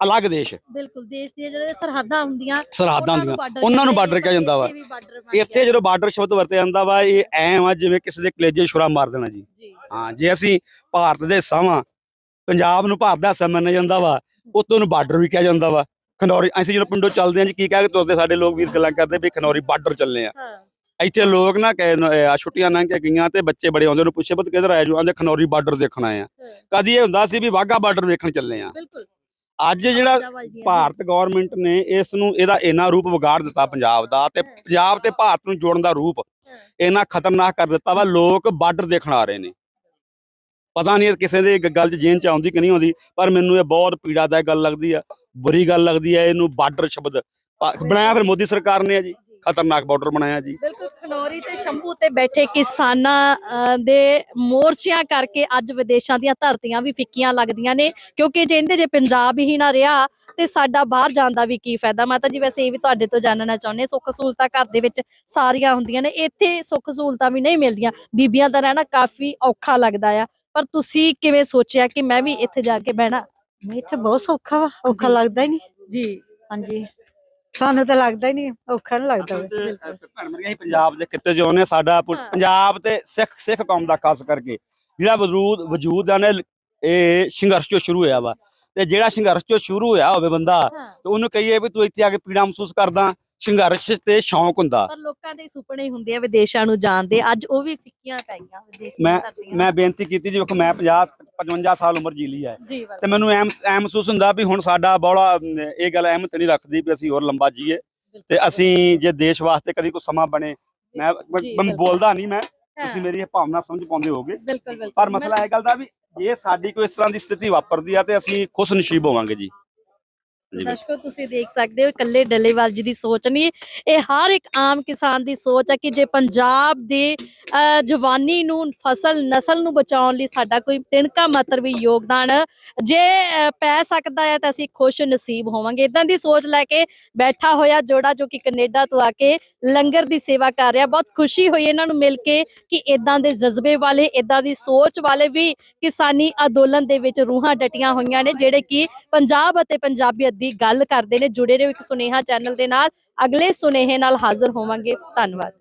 B: ਅਲੱਗ ਦੇਸ਼।
A: ਬਿਲਕੁਲ ਦੇਸ਼ ਦੀਆਂ ਜਿਹੜੇ ਸਰਹੱਦਾਂ ਹੁੰਦੀਆਂ
B: ਸਰਹੱਦਾਂ
A: ਉਹਨਾਂ border
B: ਉਹਨਾਂ ਨੂੰ border ਕਿਹਾ ਜਾਂਦਾ ਵਾ।
A: ਇੱਥੇ।
B: ਜਦੋਂ ਬਾਰਡਰ ਸ਼ਬਦ ਵਰਤਿਆ ਜਾਂਦਾ ਵਾ ਇਹ ਐ ਵਾ ਜਿਵੇਂ ਕਿਸੇ ਦੇ ਕਲੇਜੇ ਛੁਰਾ ਮਾਰ ਦੇਣਾ ਜੀ। ਹਾਂ ਜੇ ਅਸੀਂ ਭਾਰਤ ਦੇ ਹਿੱਸਾ ਵਾਂ ਪੰਜਾਬ ਨੂੰ ਭਾਰਤ ਦਾ ਹਿੱਸਾ ਮੰਨਿਆ ਜਾਂਦਾ ਵਾ ਉਤੋਂ ਨੂੰ ਬਾਰਡਰ ਵੀ ਕਿਹਾ ਜਾਂਦਾ ਵਾ। ਖਨੌਰੀ ਅਸੀਂ ਜਦੋਂ ਪਿੰਡੋਂ ਚੱਲਦੇ ਆਂ ਜੀ ਕੀ ਕਹਿ ਕੇ ਤੁਰਦੇ ਸਾਡੇ ਲੋਕ ਵੀਰ ਗੱਲਾਂ ਕਰਦੇ ਵੀ ਖਨੌਰੀ ਬਾਰਡਰ ਚੱਲੇ ਆ।
A: ਹਾਂ।
B: ਇੱਥੇ ਲੋਕ ਨਾ ਕਹਿ ਛੁੱਟੀਆਂ ਲੰਘ ਕੇ ਗਈਆਂ ਤੇ ਬੱਚੇ ਬੜੇ ਆਉਂਦੇ ਨੂੰ ਪੁੱਛੇ ਪੁੱਤ ਕਿੱਧਰ ਆਏ ਜੋ? ਆਂਦੇ ਖਨੌਰੀ ਬਾਰਡਰ ਦੇਖਣ ਆਏ ਆ। ਕਦੀ ਇਹ ਹੁੰਦਾ ਸੀ ਵੀ ਵਾਗਾ ਬਾਰਡਰ ਦੇਖਣ ਚੱਲੇ ਆ।
A: ਬਿਲਕੁਲ।
B: ਅੱਜ ਜਿਹੜਾ। ਭਾਰਤ ਗਵਰਨਮੈਂਟ ਨੇ ਇਸ ਨੂੰ ਇਹਦਾ ਇੰਨਾ ਰੂਪ ਵਿਗਾੜ ਦਿੱਤਾ ਪੰਜਾਬ ਦਾ ਤੇ ਪੰਜਾਬ ਤੇ ਭਾਰਤ ਨੂੰ ਜੋੜਨ ਦਾ ਰੂਪ ਇੰਨਾ ਖਤਰਨਾਕ ਕਰ ਦਿੱਤਾ ਵਾ ਲੋਕ ਬਾਰਡਰ ਦੇਖਣ ਆ ਰਹੇ ਨੇ ਪਤਾ ਨਹੀਂ ਕਿਸੇ ਦੇ ਗੱਲ 'ਚ ਜੇਨ ਚ ਆਉਂਦੀ ਕਿ ਨਹੀਂ ਆਉਂਦੀ ਪਰ ਮੈਨੂੰ ਇਹ ਬਹੁਤ ਪੀੜਾਦਾਇਕ ਗੱਲ ਲੱਗਦੀ ਆ ਬੁਰੀ ਗੱਲ ਲੱਗਦੀ ਆ ਇਹਨੂੰ ਬਾਰਡਰ ਸ਼ਬਦ ਬਣਾਇਆ ਫਿਰ ਮੋਦੀ ਸਰਕਾਰ ਨੇ ਆ ਜੀ। ਖਤਰਨਾਕ ਬਾਰਡਰ ਬਣਾਇਆ ਜੀ।
A: ਬਿਲਕੁਲ ਖਨੌਰੀ ਤੇ ਸ਼ੰਭੂ ਤੇ ਬੈਠੇ ਕਿਸਾਨਾਂ ਦੇ ਮੋਰਚਿਆਂ ਕਰਕੇ ਅੱਜ ਵਿਦੇਸ਼ਾਂ ਦੀਆਂ ਧਰਤੀਆਂ ਵੀ ਫਿੱਕੀਆਂ ਲੱਗਦੀਆਂ ਨੇ ਕਿਉਂਕਿ ਜੇ ਇਹਦੇ ਜੇ ਪੰਜਾਬ ਹੀ ਨਾ ਰਿਹਾ ਤੇ ਸਾਡਾ ਬਾਹਰ ਜਾਣ ਦਾ ਵੀ ਕੀ ਫਾਇਦਾ? ਮੈਂ ਤਾਂ ਜੀ ਵੈਸੇ ਇਹ ਵੀ ਤੁਹਾਡੇ ਤੋਂ ਜਾਣਨਾ ਚਾਹੁੰਦੇ ਹਾਂ। ਸੁੱਖ ਸਹੂਲਤਾਂ ਘਰ ਦੇ ਵਿੱਚ ਸਾਰੀਆਂ ਹੁੰਦੀਆਂ ਨੇ ਇੱਥੇ ਸੁੱਖ ਸਹੂਲਤਾਂ ਵੀ ਨਹੀਂ ਮਿਲਦੀਆਂ ਬੀਬੀਆਂ ਦਾ ਰਹਿਣਾ ਕਾਫੀ ਔਖਾ ਲੱਗਦਾ ਆ। ਪਰ ਤੁਸੀਂ ਕਿਵੇਂ ਸੋਚਿਆ ਕਿ ਮੈਂ ਵੀ ਇੱਥੇ ਜਾ ਕੇ ਬਹਿਣਾ?
C: ਇੱਥੇ ਬਹੁਤ ਸੌਖਾ ਵਾ ਔਖਾ। ਲੱਗਦਾ ਹੀ ਨਹੀਂ।
A: ਜੀ।
C: ਹਾਂਜੀ। ਸਾਨੂੰ ਤਾਂ ਲੱਗਦਾ ਹੀ ਨਹੀਂ ਔਖਾ ਨਹੀਂ ਲੱਗਦਾ ਵਾ।
B: ਭੈਣ ਮੇਰੀ ਅਸੀਂ ਪੰਜਾਬ ਦੇ ਕਿੱਤੇ ਜੋ ਨੇ ਸਾਡਾ ਪੁ-
A: ਹਾਂ।
B: ਪੰਜਾਬ ਤੇ ਸਿੱਖ ਸਿੱਖ ਕੌਮ ਦਾ ਖਾਸ ਕਰਕੇ ਜਿਹੜਾ ਵਜੂਦ ਵਜੂਦ ਆ ਨੇ ਇਹ ਸੰਘਰਸ਼ ਜੋ ਸ਼ੁਰੂ ਹੋਇਆ ਵਾ ਤੇ ਜਿਹੜਾ ਸੰਘਰਸ਼ ਚੋਂ ਸ਼ੁਰੂ ਹੋਇਆ ਹੋਵੇ ਬੰਦਾ
A: ਹਾਂ
B: ਤੇ ਉਹਨੂੰ ਕਹੀਏ ਵੀ ਤੂੰ ਇੱਥੇ ਆ ਕੇ ਪੀੜਾ ਮਹਿਸੂਸ ਕਰਦਾ ਸੰਘਰਸ਼ ਤੇ ਸ਼ੌਂਕ ਹੁੰਦਾ
A: ਪਰ ਲੋਕਾਂ ਦੇ ਸੁਪਨੇ ਹੁੰਦੇ ਆ ਵਿਦੇਸ਼ਾਂ ਨੂੰ ਜਾਣ ਦੇ ਅੱਜ ਉਹ ਵੀ ਫਿੱਕੀਆਂ ਪੈ ਗਈਆਂ ਵਿਦੇਸ਼ ਦੀਆਂ ਧਰਤੀਆਂ।
B: ਮੈਂ ਬੇਨਤੀ ਕੀਤੀ ਜੀ ਵੇਖੋ ਮੈਂ 50 55 ਸਾਲ ਉਮਰ ਜੀ ਲਈ ਹੈ। ਤੇ ਮੈਨੂੰ ਐਮ ਐ ਮਹਿਸੂਸ ਹੁੰਦਾ ਵੀ ਹੁਣ ਸਾਡਾ ਬੋਲਾ ਇਹ ਗੱਲ ਅਹਿਮਤ ਨਹੀਂ ਰੱਖਦੀ ਵੀ ਅਸੀਂ ਹੋਰ ਲੰਬਾ ਜੀਏ। ਤੇ ਅਸੀਂ ਜੇ ਦੇਸ਼ ਵਾਸਤੇ ਕਦੀ ਕੋਈ ਸਮਾਂ ਬਣੇ ਮੈਂ। ਬੋਲਦਾ ਨਹੀਂ ਮੈਂ ਤੁਸੀਂ ਮੇਰੀ ਇਹ ਭਾਵਨਾ ਸਮਝ ਪਾਉਂਦੇ ਹੋਗੇ ਪਰ ਮਸਲਾ ਇਹ ਗੱਲ ਦਾ ਵੀ ਜੇ ਸਾਡੀ ਕੋਈ ਇਸ ਤਰ੍ਹਾਂ ਦੀ ਸਥਿਤੀ ਵਾਪਰਦੀ ਆ ਤੇ ਅਸੀਂ ਖੁਸ਼ ਨਸੀਬ ਹੋਵਾਂਗੇ ਜੀ।
A: ਦਰਸ਼ਕੋ, ਤੁਸੀਂ ਦੇਖ ਸਕਦੇ ਹੋ, ਇਕੱਲੇ ਡੱਲੇਵਾਲ ਜੀ ਦੀ ਸੋਚ ਨਹੀਂ ਇਹ ਹਰ ਇੱਕ ਆਮ ਕਿਸਾਨ ਦੀ ਸੋਚ ਹੈ ਕਿ ਜੇ ਪੰਜਾਬ ਦੇ ਜਵਾਨੀ ਨੂੰ, ਫਸਲ, ਨਸਲ ਨੂੰ ਬਚਾਉਣ ਲਈ ਸਾਡਾ ਕੋਈ ਤਿਣਕਾ ਮਾਤਰ ਵੀ ਯੋਗਦਾਨ, ਜੇ ਪੈ ਸਕਦਾ ਹੈ ਤਾਂ ਅਸੀਂ ਖੁਸ਼ ਨਸੀਬ ਹੋਵਾਂਗੇ। ਇਦਾਂ ਦੀ ਸੋਚ ਲੈ ਕੇ ਬੈਠਾ ਹੋਇਆ ਜੋੜਾ ਜੋ ਕਿ ਕੈਨੇਡਾ ਤੋਂ ਆ ਕੇ ਲੰਗਰ ਦੀ ਸੇਵਾ ਕਰ ਰਿਹਾ, ਬਹੁਤ ਖੁਸ਼ੀ ਹੋਈ ਇਹਨਾਂ ਨੂੰ ਮਿਲ ਕੇ ਕਿ ਇਦਾਂ ਦੇ ਜਜ਼ਬੇ ਵਾਲੇ ਇਦਾਂ ਦੀ ਸੋਚ ਵਾਲੇ ਵੀ ਕਿਸਾਨੀ ਅੰਦੋਲਨ ਦੇ ਵਿੱਚ ਰੂਹਾਂ ਡਟੀਆਂ ਹੋਈਆਂ ਨੇ, ਜਿਹੜੇ ਕਿ ਪੰਜਾਬ ਅਤੇ ਪੰਜਾਬੀਅਤ ਦੀ ਗੱਲ ਕਰਦੇ ਨੇ, ਜੁੜੇ ਰਹੋ ਇੱਕ ਸੁਨੇਹਾ ਚੈਨਲ ਦੇ ਨਾਲ। ਅਗਲੇ ਸੁਨੇਹੇ ਨਾਲ ਹਾਜ਼ਰ ਹੋਵਾਂਗੇ। ਧੰਨਵਾਦ।